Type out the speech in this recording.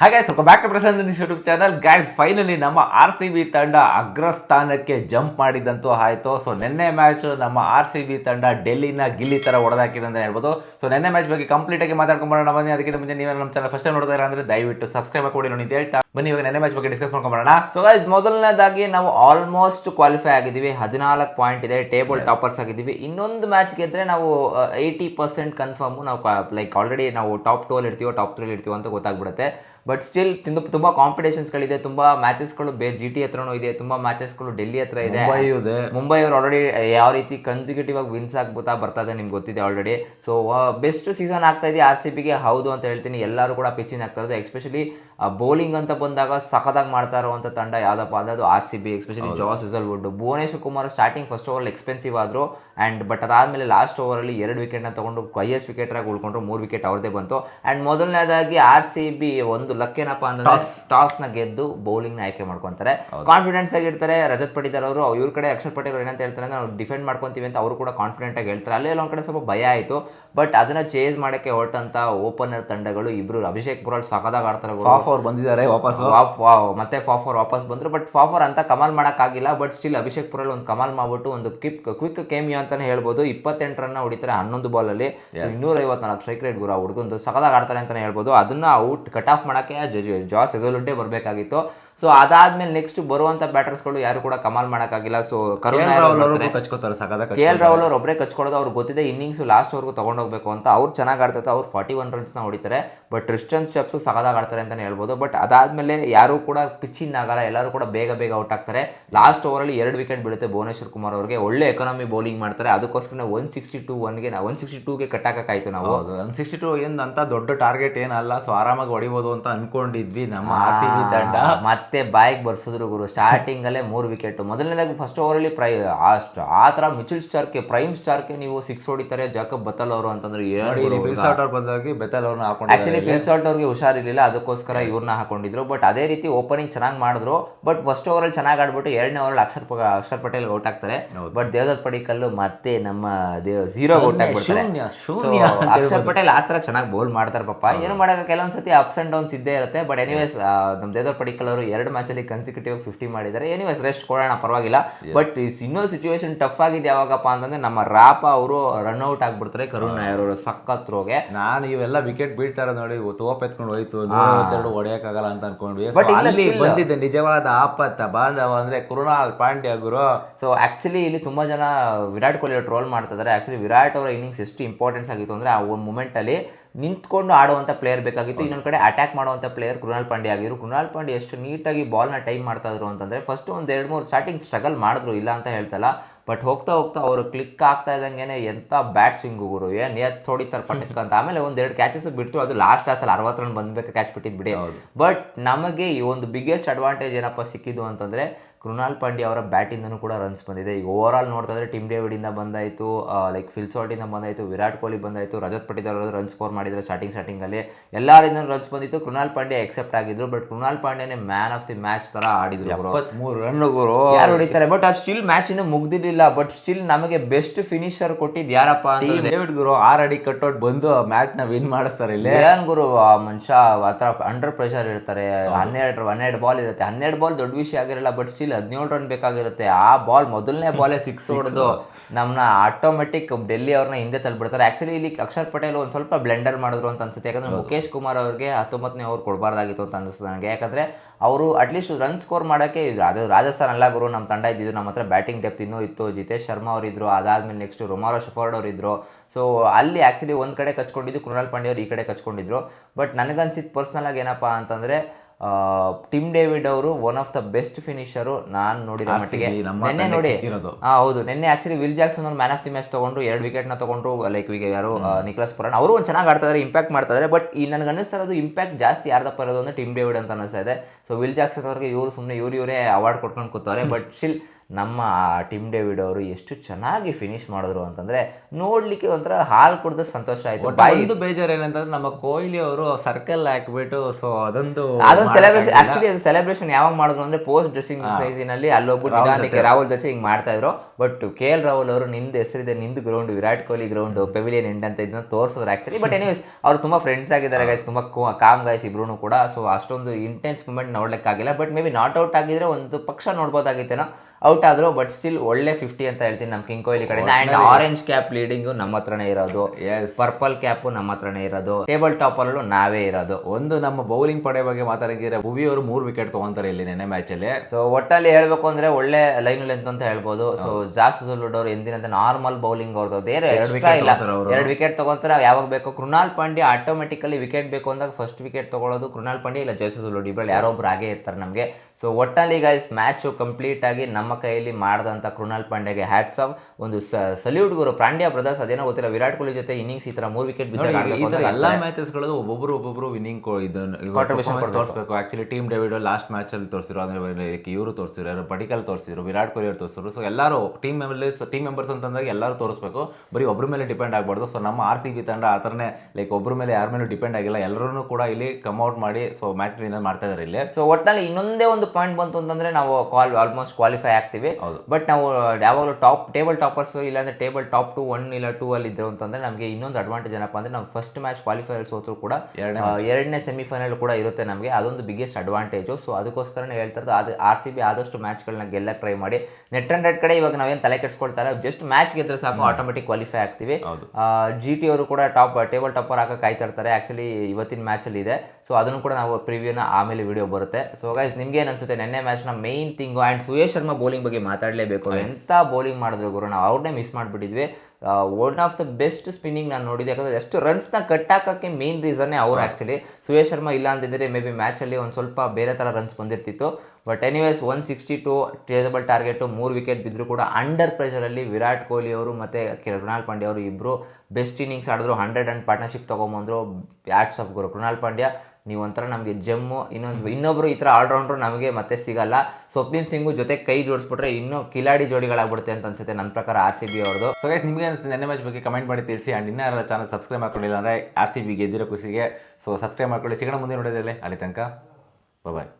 ಹಾಗೆ ಸ್ವಲ್ಪ back to Prasanna YouTube channel guys finally ನಮ್ಮ ಆರ್ ಸಿ ಬಿ ತಂಡ ಅಗ್ರಸ್ಥಾನಕ್ಕೆ ಜಂಪ್ ಮಾಡಿದ್ದಂತೂ ಆಯಿತು. ಸೊ ನಿನ್ನೆ ಮ್ಯಾಚ್ ನಮ್ಮ ಆರ್ ಸಿ ಬಿ ತಂಡ ಡೆಲ್ಲಿನ ಗಿಲ್ಲಿ ತರ ಹೊಡೆದಾಕಿದೆ ಅಂತ ಹೇಳ್ಬೋದು. ಸೊ ನಿನ್ನೆ ಮ್ಯಾಚ್ ಬಗ್ಗೆ ಕಂಪ್ಲೀಟ್ ಆಗಿ ಮಾತಾಡ್ಕೊಂಬರೋಣ ಬನ್ನಿ ಅದಕ್ಕಿಂತ ಮುಂಚೆ ನೀವು ನಮ್ಮ ಚಾನಲ್ ಫಸ್ಟ್ ನೋಡಿದ್ರೆ ಅಂದ್ರೆ ದಯವಿಟ್ಟು ಸಬ್ಸ್ಕ್ರೈಬ್ ಮಾಡಿ ನೋಡಿ ಅಂತ ಹೇಳ್ತಾ ಬನ್ನಿ ಇವಾಗ ನೆನ್ನೆ ಮ್ಯಾಚ್ ಬಗ್ಗೆ ಡಿಸ್ಕಸ್ ಮಾಡ್ಕೊಂಬರೋಣ ಸೊ ಗೈಸ್ ಮೊದಲನೇದಾಗಿ ನಾವು ಆಲ್ಮೋಸ್ಟ್ ಕ್ವಾಲಿಫೈ ಆಗಿದ್ದೀವಿ. ಹದಿನಾಲ್ಕು ಪಾಯಿಂಟ್ ಇದೆ. ಟೇಬಲ್ ಟಾಪರ್ಸ್ ಆಗಿದ್ದೀವಿ. ಇನ್ನೊಂದು ಮ್ಯಾಚ್ ಗೆದ್ರೆ ನಾವು ಏಯ್ಟಿ ಪರ್ಸೆಂಟ್ ಕನ್ಫರ್ಮು ನಾವು ಲೈಕ್ ಆಲ್ರೆಡಿ ನಾವು ಟಾಪ್ ಟೂ ಅಲ್ಲಿ ಇರ್ತೀವೋ ಟಾಪ್ ತ್ರೀ ಇರ್ತೀವೋ ಅಂತ ಗೊತ್ತಾಗ್ಬಿಡುತ್ತೆ. ಬಟ್ ಸ್ಟಿಲ್ ತುಂಬ ತುಂಬ ಕಾಂಪಿಟೇಷನ್ಸ್ಗಳಿದೆ ತುಂಬ ಮ್ಯಾಚಸ್ಗಳು ಬೇ ಜಿ ಟಿ ಹತ್ರನೂ ಇದೆ ತುಂಬ ಮ್ಯಾಚಸ್ಗಳು ಡೆಲ್ಲಿ ಹತ್ರ ಇದೆ. ಮುಂಬೈ ಅವ್ರು ಆಲ್ರೆಡಿ ಯಾವ ರೀತಿ ಕನ್ಸಿಕ್ಯೂಟಿವ್ ಆಗಿ ವಿನ್ಸ್ ಆಗ್ಬೋತಾ ಬರ್ತಾ ಇದೆ ನಿಮ್ಗೆ ಗೊತ್ತಿದೆ ಆಲ್ರೆಡಿ ಸೊ ಬೆಸ್ಟ್ ಸೀಸನ್ ಆಗ್ತಾ ಇದೆ ಆರ್ ಸಿ ಬಿಗೆ ಹೌದು ಅಂತ ಹೇಳ್ತೀನಿ. ಎಲ್ಲರೂ ಕೂಡ ಪಿಚ್ಚಿನ ಆಗ್ತಾ ಇರೋದು. ಎಸ್ಪೆಷಲಿ ಬೌಲಿಂಗ್ ಅಂತ ಬಂದಾಗ ಸಖತ್ತಾಗಿ ಮಾಡ್ತಾ ಇರುವಂಥ ತಂಡ ಯಾವ್ದಪ್ಪ ಅಂದ್ರೆ ಅದು R C B especially Hazlewood Bhuvneshwar Kumar starting first over expensive ಆದರು ಆ್ಯಂಡ್ ಬಟ್ ಅದಾದಮೇಲೆ ಲಾಸ್ಟ್ ಓವರಲ್ಲಿ ಎರಡು ವಿಕೆಟ್ನ ತಗೊಂಡು ಹೈಯೆಸ್ಟ್ ವಿಕೆಟ್ರಾಗಿ ಉಳ್ಕೊಂಡ್ರು ಮೂರು ವಿಕೆಟ್ ಅವ್ರದೇ ಬಂತು. ಆ್ಯಂಡ್ ಮೊದಲನೇದಾಗಿ ಆರ್ ಸಿ ಬಿ ಒಂದು ಲಕ್ ಏನಪ್ಪ ಅಂದ್ರೆ ನ ಗೆದ್ದು ಬೌಲಿಂಗ್ನ ಆಯ್ಕೆ ಮಾಡ್ಕೊಂತಾರೆ. ಕಾನ್ಫಿಡೆನ್ಸ್ ಆಗಿರ್ತಾರೆ ರಜತ್ ಪಟಿದಾರ್ ಅವರು ಇವ್ರ ಕಡೆ ಅಕ್ಷರ್ ಪಟೇಲ್ ಅವ್ರು ಏನಂತ ಹೇಳ್ತಾರೆ ಅಂದ್ರೆ ನಾವು ಡಿಫೆಂಡ್ ಮಾಡ್ಕೊಂತೀವಿ ಅಂತ ಅವರು ಕೂಡ ಕಾನ್ಫಿಡೆಂಟ್ ಆಗಿ ಹೇಳ್ತಾರೆ. ಅಲ್ಲೇ ಒಂದ್ ಕಡೆ ಸ್ವಲ್ಪ ಭಯ ಆಯಿತು ಬಟ್ ಅದನ್ನ ಚೇಸ್ ಮಾಡಕ್ಕೆ ಹೊರಟಂತ ಓಪನರ್ ತಂಡಗಳು ಇಬ್ರು ಅಭಿಷೇಕ್ ಪುರಾಳ್ ಸಖದಾಗ ಆಡ್ತಾರೆ ಗುರು. ಫಾಫ್ ಬಂದಿದ್ದಾರೆ ವಾಪಸ್ ಮತ್ತೆ ಫಾಫರ್ ವಾಪಸ್ ಬಂದ್ರು ಬಟ್ ಫಾಫರ್ ಅಂತ ಕಮಾಲ್ ಆಗಿಲ್ಲ ಬಟ್ ಸ್ಟಿಲ್ ಅಭಿಷೇಕ್ ಪುರಾಳ್ ಒಂದು ಕಮಾಲ್ ಮಾಡ್ಬಿಟ್ಟು ಒಂದು ಕಿಪ್ ಕ್ವಿಕ್ ಕೇಮಿಯೋ ಅಂತಾನೆ ಹೇಳ್ಬೋದು. ಇಪ್ಪತ್ತೆಂಟು ರನ್ ಹೊಡಿತಾರೆ ಹನ್ನೊಂದು ಬಾಲಲ್ಲಿ ಇನ್ನೂರ ಐವತ್ನಾಲ್ಕು ಸ್ಟ್ರೈಕ್ ರೇಟ್ ಗುರು ಹುಡುಗಂದು ಸಖದಾಗ ಆಡ್ತಾರೆ ಅಂತಾನೆ ಹೇಳ್ಬೋದು. ಅದನ್ನ ಔಟ್ ಕಟ್ ಆಫ್ ಮಾಡೋಕ್ಕೆ ಜಾಸ್ ಎಸೋಲುಡ್ಡೇ ಬರಬೇಕಾಗಿತ್ತು. ಸೊ ಅದಾದ್ಮೇಲೆ ನೆಕ್ಸ್ಟ್ ಬರುವಂತ ಬ್ಯಾಟರ್ಸ್ಗಳು ಯಾರು ಕೂಡ ಕಮಾಲ್ ಮಾಡೋಕ್ಕಾಗಿಲ್ಲ. So Karun K L Rahul ಅವ್ರು ಒಬ್ಬರೇ ಕಚ್ಕೊಳ್ಳೋದು ಅವ್ರಿಗೆ ಗೊತ್ತಿದೆ. ಇನ್ನಿಂಗ್ಸ್ ಲಾಸ್ಟ್ ವರ್ಗೂ ತಗೊಂಡೋಗ್ಬೇಕು ಅಂತ. ಅವ್ರು ಚೆನ್ನಾಗಿ ಆಡ್ತಾರೆ ಅವ್ರು ಫಾರ್ಟಿ ಒನ್ ರನ್ಸ್ನ ಹೊಡಿತಾರೆ. ಬಟ್ ರಿಸ್ಟನ್ ಸ್ಟೆಪ್ಸ್ ಸಗದಾಗ ಆಡ್ತಾರೆ ಅಂತಲೇ ಹೇಳ್ಬೋದು. ಬಟ್ ಅದಾದಮೇಲೆ ಯಾರು ಕೂಡ ಪಿಚ್ಚಿನ್ ಆಗಲ್ಲ. ಎಲ್ಲರೂ ಕೂಡ ಬೇಗ ಬೇಗ ಔಟ್ ಆಗ್ತಾರೆ. ಲಾಸ್ಟ್ ಓವರಲ್ಲಿ ಎರಡು ವಿಕೆಟ್ ಬೀಳುತ್ತೆ ಭುವನೇಶ್ವರ್ ಕುಮಾರ್ ಅವರಿಗೆ. ಒಳ್ಳೆ ಎಕಾನಮಿ ಬೌಲಿಂಗ್ ಮಾಡ್ತಾರೆ. ಅದಕ್ಕೋಸ್ಕರ ಒನ್ ಸಿಕ್ಸ್ಟಿ ಟೂ ಒನ್ಗೆ ಒನ್ ಸಿಕ್ಸ್ಟಿ ಟೂಗೆ ಕಟ್ಟಾಕಾಯ್ತು ನಾವು. ಒನ್ ಸಿಕ್ಸ್ಟಿ ಟು ಏನು ಅಂತ ದೊಡ್ಡ ಟಾರ್ಗೆಟ್ ಏನಲ್ಲ. ಸೊ ಆರಾಮಾಗಿ ಹೊಡಿಬೋದು ಅಂತ ಅನ್ಕೊಂಡಿದ್ವಿ ನಮ್ಮ ಆರ್ ಸಿ ಬಿ ತಂಡ. ಮತ್ತೆ ಬಾಯಿಗೆ ಬರ್ಸಿದ್ರು ಗುರು. ಸ್ಟಾರ್ಟಿಂಗ್ ಅಲ್ಲೇ ಮೂರು ವಿಕೆಟ್ ಮೊದಲನೇದಾಗಿ ಫಸ್ಟ್ ಓವರಲ್ಲಿ ಪ್ರೈ ಅಷ್ಟು ಆ ಥರ ಮಿಚಿಲ್ ಸ್ಟಾರ್ಗೆ ಪ್ರೈಮ್ ಸ್ಟಾರ್ಗೆ ನೀವು ಸಿಕ್ಸ್ ಹೊಡಿತಾರೆ. ಜಾಕಬ್ ಬತ್ತಲ್ ಅವರು ಅಂತಂದ್ರೆ ಬದಲಾಗಿ ಬೆತಲ್ ಅವ್ರನ್ನ ಹಾಕೊಂಡು ಆಕ್ಚುಲಿ ಫಿಲ್ಸಾಲ್ಟ್ ಅವ್ರಿಗೆ ಹುಷಾರಿರಲಿಲ್ಲ. ಅದಕ್ಕೋಸ್ಕರ ಇವ್ರನ್ನ ಹಾಕೊಂಡಿದ್ರು. ಬಟ್ ಅದೇ ರೀತಿ ಓಪನಿಂಗ್ ಚೆನ್ನಾಗಿ ಮಾಡಿದ್ರು. ಬಟ್ ಫಸ್ಟ್ ಓವರಲ್ಲಿ ಚೆನ್ನಾಗಿ ಆಡ್ಬಿಟ್ಟು ಎರಡನೇ ಓವರಲ್ಲಿ ಅಕ್ಷರ್ ಅಕ್ಷರ್ ಪಟೇಲ್ ಔಟ್ ಆಗ್ತಾರೆ. ಬಟ್ ದೇವದತ್ ಪಡಿಕಲ್ಲು ಮತ್ತೆ ನಮ್ಮ ಝೀರೋ ಔಟ್ ಆಗ್ಬಿಡ್ತಾರೆ. ಅಕ್ಷರ್ ಪಟೇಲ್ ಆ ಥರ ಚೆನ್ನಾಗಿ ಬೌಲ್ ಮಾಡ್ತಾರೆ ಪಾಪ. ಏನು ಮಾಡೋಕೆ ಕೆಲವೊಂದ್ಸತಿ ಅಪ್ಸ್ ಅಂಡ್ ಡೌನ್ಸ್ ಇದ್ದೇ ಇರುತ್ತೆ. ಬಟ್ ಎನಿವೇಸ್ ನಮ್ಮ ದೇವದತ್ ಪಡಿಕಲ್ ಅವರು ಎರಡು ಮ್ಯಾಚಲ್ಲಿ ಕನ್ಸಿಕ್ಯೂಟಿವ್ ಫಿಫ್ಟಿ ಮಾಡಿದ್ದಾರೆ. ಎನಿವೇಸ್ ರೆಸ್ಟ್ ಕೊಡೋಣ ಪರವಾಗಿಲ್ಲ. ಬಟ್ ಇನ್ನೊಂದು ಸಿಚುವೇಶನ್ ಟಫ್ ಆಗಿದೆ ಯಾವಾಗಪ್ಪ ಅಂತಂದ್ರೆ ನಮ್ಮ ರಾಪ ಅವರು ರನ್ ಔಟ್ ಆಗ್ಬಿಡ್ತಾರೆ ಕರುಣ್ ನಾಯರ್ ಅವರು ಸಖತ್ ರೋಗೆ. ನಾನು ಇವೆಲ್ಲ ವಿಕೆಟ್ ಬೀಳ್ತಾರ ನೋಡಿ ತೋಪ್ ಎತ್ಕೊಂಡು ಹೋಯ್ತು ಎರಡು ಹೊಡೆಯಕ್ಕಾಗಲ್ಲ ಅಂತ ಅನ್ಕೊಂಡ್ವಿ. ಬಟ್ ಇಲ್ಲಿ ಅಲ್ಲಿ ಬಂದಿದ್ದ ನಿಜವಾದ ಆಪತ್ತ ಬಾಂಧವ ಅಂದ್ರೆ ಕರುಣಾಲ್ ಪಾಂಡ್ಯ ಗುರು. ಸೊ ಆಕ್ಚುಲಿ ಇಲ್ಲಿ ತುಂಬಾ ಜನ ವಿರಾಟ್ ಕೊಹ್ಲಿ ಟ್ರೋಲ್ ಮಾಡ್ತಿದ್ದಾರೆ. ಆಕ್ಚುಲಿ ವಿರಾಟ್ ಅವರ ಇನ್ನಿಂಗ್ಸ್ ಎಷ್ಟು ಇಂಪಾರ್ಟೆನ್ಸ್ ಆಗಿತ್ತು ಅಂದ್ರೆ ಆ ಒಂದು ಮೂಮೆಂಟಲ್ಲಿ ನಿಂತ್ಕೊಂಡು ಆಡುವಂಥ ಪ್ಲೇಯರ್ ಬೇಕಾಗಿತ್ತು. ಇನ್ನೊಂದು ಕಡೆ ಅಟ್ಯಾಕ್ ಮಾಡುವಂಥ ಪ್ಲೇಯರ್ ಕೃಣಾಲ್ ಪಾಂಡ್ಯ ಆಗಿದ್ರು. ಕೃಣಾಲ್ ಪಾಂಡ್ಯ ಎಷ್ಟು ನೀಟಾಗಿ ಬಾಲ್ನ ಟೈಮ್ ಮಾಡ್ತಾ ಇದ್ರು ಅಂತಂದರೆ ಫಸ್ಟ್ ಒಂದು ಎರಡು ಮೂರು ಸ್ಟಾರ್ಟಿಂಗ್ ಸ್ಟ್ರಗಲ್ ಮಾಡಿದ್ರು ಇಲ್ಲ ಅಂತ ಹೇಳ್ತಲ್ಲ. ಬಟ್ ಹೋಗ್ತಾ ಹೋಗ್ತಾ ಅವರು ಕ್ಲಿಕ್ ಆಗ್ತಾ ಇದ್ದಂಗೆ ಎಂಥ ಬ್ಯಾಟ್ ಸ್ವಿಂಗ್ ಗುರು ಏನು ಎತ್ ಹೊಡಿತಾರೆ ಪಟಕ್ ಅಂತ. ಆಮೇಲೆ ಒಂದೆರಡು ಕ್ಯಾಚಸ್ ಬಿಟ್ಟು ಅದು ಲಾಸ್ಟ್ ಲಾಸ್ಟಲ್ಲಿ ಅರವತ್ತು ರನ್ ಬಂದ್ಬೇಕು ಕ್ಯಾಚ್ ಬಿಟ್ಟಿದ್ದು ಬಿಡಿ. ಬಟ್ ನಮಗೆ ಈ ಒಂದು ಬಿಗ್ಗೆಸ್ಟ್ ಅಡ್ವಾಂಟೇಜ್ ಏನಪ್ಪ ಸಿಕ್ಕಿದ್ದು ಅಂತಂದರೆ ಕೃಣಾಲ್ ಪಾಂಡ್ಯ ಅವರ ಬ್ಯಾಟಿಂದನೂ ಕೂಡ ರನ್ಸ್ ಬಂದಿದೆ. ಈಗ ಓವರ್ ಆಲ್ ನೋಡ್ತಾ ಇದ್ರೆ ಟಿಮ್ ಡೇವಿಡಿಂದ ಬಂದಾಯಿತು ಲೈಕ್ ಫಿಲ್ಸಾಲ್ಟಿಂದ ಬಂದಾಯಿತು ವಿರಾಟ್ ಕೊಹ್ಲಿ ಬಂದಾಯಿತು ರಜತ್ ಪಟೇಲ್ ಅವರು ರನ್ ಸ್ಕೋರ್ ಮಾಡಿದ್ರು ಸ್ಟಾರ್ಟಿಂಗ್ ಸ್ಟಾರ್ಟಿಂಗಲ್ಲಿ ಎಲ್ಲರಿಂದ ರನ್ಸ್ ಬಂದಿತ್ತು. ಕೃಣಾಲ್ ಪಾಂಡ್ಯ ಎಕ್ಸೆಪ್ಟ್ ಆಗಿದ್ರು ಬಟ್ ಕೃಣಾಲ್ ಪಾಂಡ್ಯನೇ ಮ್ಯಾನ್ ಆಫ್ ದಿ ಮ್ಯಾಚ್ ಥರ ಆಡಿದ್ರು ಎಪ್ಪತ್ಮೂರು ರನ್ ಗುರು. ಯಾರು ಹೊಡಿತಾರೆ? ಬಟ್ ಅದು ಸ್ಟಿಲ್ ಮ್ಯಾಚ್ ಇನ್ನೂ ಮುಗ್ದಿರಲಿಲ್ಲ. ಬಟ್ ಸ್ಟಿಲ್ ನಮಗೆ ಬೆಸ್ಟ್ ಫಿನಿಷರ್ ಕೊಟ್ಟಿದ್ದು ಯಾರಪ್ಪ ಅಂತ ಡೇವಿಡ್ ಗುರು ಆರ್ ಅಡಿ ಕಟ್ಔಟ್ ಬಂದು ಮ್ಯಾಚ್ನ ವಿನ್ ಮಾಡಿಸ್ತಾರೆ ಇಲ್ಲಿ. ಏನ್ ಗುರು ಆ ಮನುಷ್ಯ ಆ ಥರ ಅಂಡರ್ ಪ್ರೆಷರ್ ಇರ್ತಾರೆ. ಹನ್ನೆರಡು ಹನ್ನೆರಡು ಬಾಲ್ ಇರುತ್ತೆ. ಹನ್ನೆರಡು ಬಾಲ್ ದೊಡ್ಡ ವಿಷಯ ಆಗಿರಲ್ಲ ಬಟ್ ಸ್ಟಿಲ್ ಹದಿನೇಳು ರನ್ ಬೇಕಾಗಿರುತ್ತೆ. ಆ ಬಾಲ್ ಮೊದಲನೇ ಬಾಲೇ ಸಿಕ್ಸ್ ಹೊಡೆದು ನಮ್ಮನ್ನ ಆಟೋಮೆಟಿಕ್ ಡೆಲ್ಲಿ ಅವ್ರನ್ನ ಹಿಂದೆ ತಳ್ಬಿಡ್ತಾರೆ ಆ್ಯಕ್ಚುಲಿ ಇಲ್ಲಿ ಅಕ್ಷರ್ ಪಟೇಲ್ ಒಂದು ಸ್ವಲ್ಪ ಬ್ಲೆಂಡರ್ ಮಾಡಿದ್ರು ಅಂತ ಅನ್ಸುತ್ತೆ. ಯಾಕಂದ್ರೆ ಮುಖೇಶ್ ಕುಮಾರ್ ಅವ್ರಿಗೆ ಹತ್ತೊಂಬತ್ತನೇ ಅವ್ರು ಕೊಡಬಾರ್ದಾಗಿತ್ತು ಅಂತ ಅನ್ಸುತ್ತೆ ನನಗೆ. ಯಾಕಂದರೆ ಅವರು ಅಟ್ಲೀಸ್ಟ್ ರನ್ ಸ್ಕೋರ್ ಮಾಡೋಕ್ಕೆ ಅದು ರಾಜಸ್ಥಾನ್ ಅಲ್ಲ ಗುರು ನಮ್ಮ ತಂಡ ಇದ್ದಿದ್ದು. ನಮ್ಮ ಹತ್ರ ಬ್ಯಾಟಿಂಗ್ ಡೆಪ್ತ್ ಇನ್ನೂ ಇತ್ತು. ಜಿತೇಶ್ ಶರ್ಮಾ ಅವರಿದ್ರು ಅದಾದಮೇಲೆ ನೆಕ್ಸ್ಟ್ ರೊಮಾರೋ ಶಫರ್ಡ್ ಅವರಿದ್ದರು ಸೊ ಅಲ್ಲಿ ಆ್ಯಕ್ಚುಲಿ ಒಂದು ಕಡೆ ಕಚ್ಕೊಂಡಿದ್ದು ಕೃಣಾಲ್ ಪಾಂಡ್ಯ ಅವರು ಈ ಕಡೆ ಕಚ್ಕೊಂಡಿದ್ರು. ಬಟ್ ನನಗನ್ಸಿದ್ದು ಪರ್ಸ್ನಲ್ ಆಗಿ ಏನಪ್ಪ ಅಂತಂದರೆ ಟಿಮ್ ಡೇವಿಡ್ ಅವರು one of the best finisher ನಾನು ನೋಡಿದ ಮಟ್ಟಿಗೆ. ನಿನ್ನೆ ನೋಡಿ ಹೌದು. ನಿನ್ನೆ ಆಕ್ಚುಲಿ ವಿಲ್ ಜಾಕ್ಸನ್ ಅವ್ರು ಮ್ಯಾನ್ ಆಫ್ ದಿ ಮ್ಯಾಚ್ ತಗೊಂಡ್ರು ಎರಡು ವಿಕೆಟ್ನ ತಗೊಂಡ್ರು ಲೈಕ್ ಈಗ ಯಾರು ನಿಖಲಾಸ್ ನಿಕ್ಲಸ್ ಪುರಾನ್ ಅವರು ಒಂದು ಚೆನ್ನಾಗಿ ಆಡ್ತಾ ಇದ್ದಾರೆ ಇಂಪ್ಯಾಕ್ಟ್ ಮಾಡ್ತಾ ಇದ್ದಾರೆ ಬಟ್ ಈ ನನಗೆ ಅನ್ನಿಸ್ತಾ ಇರೋದು ಇಂಪ್ಯಾಕ್ಟ್ ಜಾಸ್ತಿ ಯಾರ್ದಪ್ಪ ಇರೋದು ಅಂದ್ರೆ ಟಿಮ್ ಡೇವಿಡ್ ಅಂತ ಅನಿಸ್ತಾ ಇದೆ. ಸೊ ವಿಲ್ ಜಾಕ್ಸನ್ ಅವ್ರಿಗೆ ಇವರು ಸುಮ್ಮನೆ ಇವ್ರು ಇವರೇ ಅವಾರ್ಡ್ ಕೊಟ್ಕೊಂಡು ಕೂತಾರೆ ಬಟ್ ಸ್ಟಿಲ್ ನಮ್ಮ ಟಿಮ್ ಡೇವಿಡ್ ಅವರು ಎಷ್ಟು ಚೆನ್ನಾಗಿ ಫಿನಿಶ್ ಮಾಡಿದ್ರು ಅಂತಂದ್ರೆ ನೋಡ್ಲಿಕ್ಕೆ ಒಂಥರ ಹಾಲ್ ಕುಡ್ದ ಸಂತೋಷ ಆಯ್ತು. ಒಂದು ಬೇಜಾರು ಏನಂತಂದ್ರೆ ನಮ್ಮ ಕೊಹ್ಲಿ ಅವರು ಸರ್ಕಲ್ ಹಾಕ್ಬಿಟ್ಟು ಸೊ ಅದೊಂದು ಅದೊಂದು ಸೆಲೆಬ್ರೇಷನ್ ಆಕ್ಚುಲಿ ಅದು ಸೆಲೆಬ್ರೇಷನ್ ಯಾವಾಗ ಮಾಡಿದ್ರು ಅಂದ್ರೆ ಪೋಸ್ಟ್ ಡ್ರೆಸ್ಸಿಂಗ್ ಸೈಜಿನಲ್ಲಿ ಅಲ್ಲೋಗ್ಬಿಟ್ಟು ನಿಧಾನಕ್ಕೆ ರಾಹುಲ್ ಜೊತೆ ಹಿಂಗ್ ಮಾಡ್ತಾ ಇದ್ರು. ಬಟ್ ಕೆ ಎಲ್ ರಾಹುಲ್ ಅವರು ನಿಂದ ಹೆಸರಿದೆ ನಿಂದು ground Virat Kohli ground pavilion end ಅಂತ ಇದನ್ನ ತೋರಿಸಿದ್ರು ಆಕ್ಚುಲಿ ಬಟ್ ಎನಿವೇಸ್ ಅವ್ರು ತುಂಬಾ ಫ್ರೆಂಡ್ಸ್ ಆಗಿದ್ದಾರೆ ಗೈಸ್ ತುಂಬಾ ಕಾಮ್ ಗೈಸ್ ಇಬ್ರು ಕೂಡ. ಸೊ ಅಷ್ಟೊಂದು ಇಂಟೆನ್ಸ್ ಮೂಮೆಂಟ್ ನೋಡ್ಲಿಕ್ಕಾಗಿಲ್ಲ. But maybe not out ಆಗಿದ್ರೆ ಒಂದು ಪಕ್ಷ ನೋಡ್ಬೋದಾಗಿತ್ತೇನೋ. ಔಟ್ ಆದರೂ ಬಟ್ ಸ್ಟಿಲ್ ಒಳ್ಳೆ ಫಿಫ್ಟಿ ಅಂತ ಹೇಳ್ತೀನಿ ನಮ್ಮ ಕಿಂಗ್ ಕೊಹ್ಲಿ ಕಡೆ ಅಂಡ್ ಆರೆಂಜ್ ಕ್ಯಾಪ್ ಲೀಡಿಂಗು ನಮ್ಮ ಹತ್ರನೇ ಇರೋದು. ಪರ್ಪಲ್ ಕ್ಯಾಪು ನಮ್ಮ ಹತ್ರನೇ ಇರೋದು. ಟೇಬಲ್ ಟಾಪ್ ಅಲ್ಲೂ ನಾವೇ ಇರೋದು. ಒಂದು ನಮ್ಮ ಬೌಲಿಂಗ್ ಪಡೆ ಬಗ್ಗೆ ಮಾತಾಡಿದ್ರೆ ಭುವಿ ಅವರು ಮೂರು ವಿಕೆಟ್ ತಗೊಂತಾರೆ ಇಲ್ಲಿ ನೆನೆ ಮ್ಯಾಚ್ ಅಲ್ಲಿ. ಸೊ ಒಟ್ಟಲ್ಲಿ ಹೇಳ್ಬೇಕು ಅಂದ್ರೆ ಒಳ್ಳೆ ಲೈನ್ ಲೆಂತ್ ಅಂತ ಹೇಳ್ಬೋದು. ಸೊ ಜಾಸ್ತಿ ಅವರು ಎಂದಿನಂತೆ ನಾರ್ಮಲ್ ಬೌಲಿಂಗ್ ಅವ್ರದ್ದು ಬೇರೆ ಇಲ್ಲ. ಎರಡು ವಿಕೆಟ್ ತಗೊಂತಾರೆ. ಯಾವಾಗ ಬೇಕು? ಕೃಣಾಲ್ ಪಾಂಡ್ಯ ಆಟೋಮೆಟಿಕಲಿ ವಿಕೆಟ್ ಬೇಕು ಅಂದಾಗ ಫಸ್ಟ್ ವಿಕೆಟ್ ತಗೊಳ್ಳೋದು ಕೃಣಾಲ್ ಪಾಂಡ್ಯ ಇಲ್ಲ ಜಯಸುಜುಲುಡ್ ಇಬ್ಬರಲ್ಲಿ ಯಾರೋ ಒಬ್ರು ಆಗೇ ಇರ್ತಾರೆ ನಮಗೆ. ಸೊ ಒಟ್ಟಲ್ಲಿ ಗೈಸ್ ಮ್ಯಾಚು ಕಂಪ್ಲೀಟ್ ಆಗಿ ನಮ್ಮ ಕೈಯಲ್ಲಿ ಮಾಡಿದಂಥ ಕೃಣಾಲ್ ಪಾಂಡ್ಯಗೆ ಹ್ಯಾಟ್ಸ್ ಆಫ್ ಒಂದು ಸಲ್ಯೂಟ್ ಗುರು ಪಾಂಡ್ಯ ಬ್ರದರ್ಸ್. ಅದೇನೋ ಗೊತ್ತಿಲ್ಲ ವಿರಾಟ್ ಕೊಹ್ಲಿ ಜೊತೆ ಇನ್ನಿಂಗ್ಸ್ ಈ ತರ ಮೂರು ವಿಕೆಟ್ ಎಲ್ಲ ಈ ತರ ಬಿದ್ದಾಗ ಎಲ್ಲಾ ಮ್ಯಾಚಸ್ಗಳು ಒಬ್ಬೊಬ್ರು ಒಬ್ಬೊಬ್ರು ವಿನ್ನಿಂಗ್ ತೋರಿಸಬೇಕು. Actually Tim David last match ಅಲ್ಲಿ ತೋರಿಸಿದ್ರು. ಅಂದ್ರೆ ಇವರು ತೋರಿಸಿದ್ರು ಪಡಿಕಲ್ ತೋರಿಸಿದ್ರು ವಿರಾಟ್ ಕೊಹ್ಲಿ ಅವರು ತೋರಿಸಿದ್ರು. ಸೊ ಎಲ್ಲರೂ ಟೀಮ್ ಮೆಂಬರ್ಸ್ ಟೀಮ್ ಮೆಂಬರ್ಸ್ ಅಂತಂದಾಗ ಎಲ್ಲರೂ ತೋರಿಸ್ಬೇಕು. ಬರೀ ಒಬ್ಬರ ಮೇಲೆ ಡಿಪೆಂಡ್ ಆಗಬಾರ್ದು. ಸೊ ನಮ್ಮ ಆರ್ ಸಿ ಬಿ ತಂಡ ಆ ಥರನೇ ಲೈಕ್ ಒಬ್ಬರ ಮೇಲೆ ಯಾರ ಮೇಲೂ ಡಿಪೆಂಡ್ ಆಗಿಲ್ಲ. ಎಲ್ಲರೂ ಕೂಡ ಇಲ್ಲಿ ಕಮ್ಔಟ್ ಮಾಡಿ ಸೊ ಮ್ಯಾಚ್ ವಿನ್ ಮಾಡ್ತಾ ಇದಾರೆ ಇಲ್ಲಿ. ಸೊ ಒಟ್ಟಿನಲ್ಲಿ ಇನ್ನೊಂದೇ ಒಂದು ಪಾಯಿಂಟ್ ಬಂತು ಅಂತಂದ್ರೆ ನಾವು ಕಾಲ್ ಆಲ್ಮೋಸ್ಟ್ ಕ್ವಾಲಿಫೈ ಆಗ್ತೀವಿ. ಬಟ್ ನಾವು ಯಾವಾಗಲೂ ಟಾಪ್ ಟೇಬಲ್ ಟಾಪರ್ಸ್ ಇಲ್ಲಾಂದ್ರೆ ಟೇಬಲ್ ಟಾಪ್ ಟು ಒನ್ ಇಲ್ಲ ಟೂ ಅಲ್ಲಿ ಇದ್ರು ಅಂತಂದ್ರೆ ನಮಗೆ ಇನ್ನೊಂದು ಅಡ್ವಾಂಟೇಜ್ ಏನಪ್ಪ ಅಂದ್ರೆ ನಾವು ಫಸ್ಟ್ ಮ್ಯಾಚ್ ಕ್ವಾಲಿಫೈಯರ್ಸ್ ಸೋತರು ಕೂಡ ಎರಡನೇ ಸೆಮಿಫೈನಲ್ ಕೂಡ ಇರುತ್ತೆ ನಮಗೆ. ಅದೊಂದು ಬಿಗ್ಗೆಸ್ಟ್ ಅಡ್ವಾಂಟೇಜು ಸೊ ಅದಕ್ಕೋಸ್ಕರನೇ ಹೇಳ್ತಾ ಇರೋದು ಅದು ಆರ್ ಸಿ ಬಿ ಆದಷ್ಟು ಮ್ಯಾಚ್ಗಳನ್ನ ಗೆಲ್ಲಕ್ಕೆ ಟ್ರೈ ಮಾಡಿ. ನೆಟ್ ಅಂಡ್ ರೆಡ್ ಕಡೆ ಇವಾಗ ನಾವೇನು ತಲೆ ಕೆಡ್ಸ್ಕೊಳ್ತಾರೆ ಜಸ್ಟ್ ಮ್ಯಾಚ್ ಗೆದ್ರೆ ಸಾಕು ಆಟೋಮೆಟಿಕ್ ಕ್ವಾಲಿಫೈ ಆಗ್ತೀವಿ. ಜಿ ಟಿ ಅವರು ಕೂಡ ಟಾಪ್ ಟೇಬಲ್ ಟಾಪರ್ ಹಾಕಕ್ಕೆ ಕಾಯ್ತಾ ಇರ್ತಾರೆ ಆ್ಯಕ್ಚುಲಿ ಇವತ್ತಿನ ಮ್ಯಾಚಲ್ಲಿ ಇದೆ. ಸೊ ಅದನ್ನು ಕೂಡ ನಾವು ಪ್ರಿವ್ಯೂನ ಆಮೇಲೆ ವಿಡಿಯೋ ಬರುತ್ತೆ. ಸೊ ಗೈಸ್ ನಿಮ್ಗೆ ಏನು ಅನ್ಸುತ್ತೆ? ನೆನ್ನೆ ಮ್ಯಾಚ್ನ main thing and Suyash Sharma bowling ಬಗ್ಗೆ ಮಾತಾಡಲೇಬೇಕು ಎಂಥ ಬೌಲಿಂಗ್ ಮಾಡಿದ್ರು ಗುರು? ನಾವು ಅವ್ರನ್ನೇ miss ಮಾಡಿಬಿಟ್ಟಿದ್ವಿ. One of the best spinning ನಾನು ನೋಡಿದ್ದೆ ಯಾಕಂದರೆ ಎಷ್ಟು ರನ್ಸ್ನ ಕಟ್ಟಾಕಕ್ಕೆ ಮೇನ್ ರೀಸನ್ನೇ ಅವ್ರು ಆ್ಯಕ್ಚುಲಿ ಸುಯೇಶ್ ಶರ್ಮಾ ಇಲ್ಲ ಅಂತಿದ್ದರೆ ಮೇ ಬಿ ಮ್ಯಾಚಲ್ಲಿ ಒಂದು ಸ್ವಲ್ಪ ಬೇರೆ ಥರ runs ಬಂದಿರ್ತಿತ್ತು. But anyways one sixty two table target ಮೂರು ವಿಕೆಟ್ ಬಿದ್ದರೂ ಕೂಡ ಅಂಡರ್ ಪ್ರೆಷರಲ್ಲಿ ವಿರಾಟ್ ಕೊಹ್ಲಿ ಅವರು ಮತ್ತು ಕೃಣಾಲ್ ಪಾಂಡ್ಯ ಅವರು ಇಬ್ಬರು ಬೆಸ್ಟ್ ಇನ್ನಿಂಗ್ಸ್ ಆಡಿದ್ರು. ಹಂಡ್ರೆಡ್ ಅಂಡ್ ಪಾರ್ಟ್ನರ್ಶಿಪ್ ತೊಗೊಂಬಂದರು. ಬ್ಯಾಟ್ಸ್ ಆಫ್ ಗುರು ಕೃಣಾಲ್ ಪಾಂಡ್ಯ. ನೀವು ಒಂಥರ ನಮಗೆ ಜಮ್ಮು, ಇನ್ನೊಂದು ಇನ್ನೊಬ್ಬರು ಈ ಥರ ಆಲ್ರೌಂಡ್ರು ನಮಗೆ ಮತ್ತೆ ಸಿಗಲ್ಲ. ಸ್ವಪ್ನಿಲ್ ಸಿಂಗು ಜೊತೆ ಕೈ ಜೋಡಿಸ್ಬಿಟ್ರೆ ಇನ್ನೂ ಕಿಲಾಡಿ ಜೋಡಿಗಳಾಗ್ಬಿಡುತ್ತೆ ಅಂತ ಅನ್ಸುತ್ತೆ ನನ್ನ ಪ್ರಕಾರ ಆರ್ ಸಿ ಬಿ ಅವ್ರದ್ದು ಸೊ ಗೈಸ್ ನಿಮಗೆ ಅನ್ಸುತ್ತೆ ನೆನ್ನೆ ಮ್ಯಾಚ್ ಬಗ್ಗೆ ಕಮೆಂಟ್ ಮಾಡಿ ತಿಳಿಸಿ ಆ್ಯಂಡ್ ಇನ್ನೂ ಯಾರು ಚಾನಲ್ ಸಬ್ಸ್ಕ್ರೈಬ್ ಮಾಡ್ಕೊಂಡಿಲ್ಲ ಅಂದರೆ ಆರ್ ಸಿ ಬಿ ಗೆದ್ದಿರೋ ಖುಷಿಗೆ. ಸೊ ಸಬ್ಸ್ಕ್ರೈಬ್ ಮಾಡ್ಕೊಳ್ಳಿ. ಸಿಗೋಣ ಮುಂದೆ ನೋಡೋದಿಲ್ಲ ಅಲ್ಲಿ ತನಕ ಬಾಯ್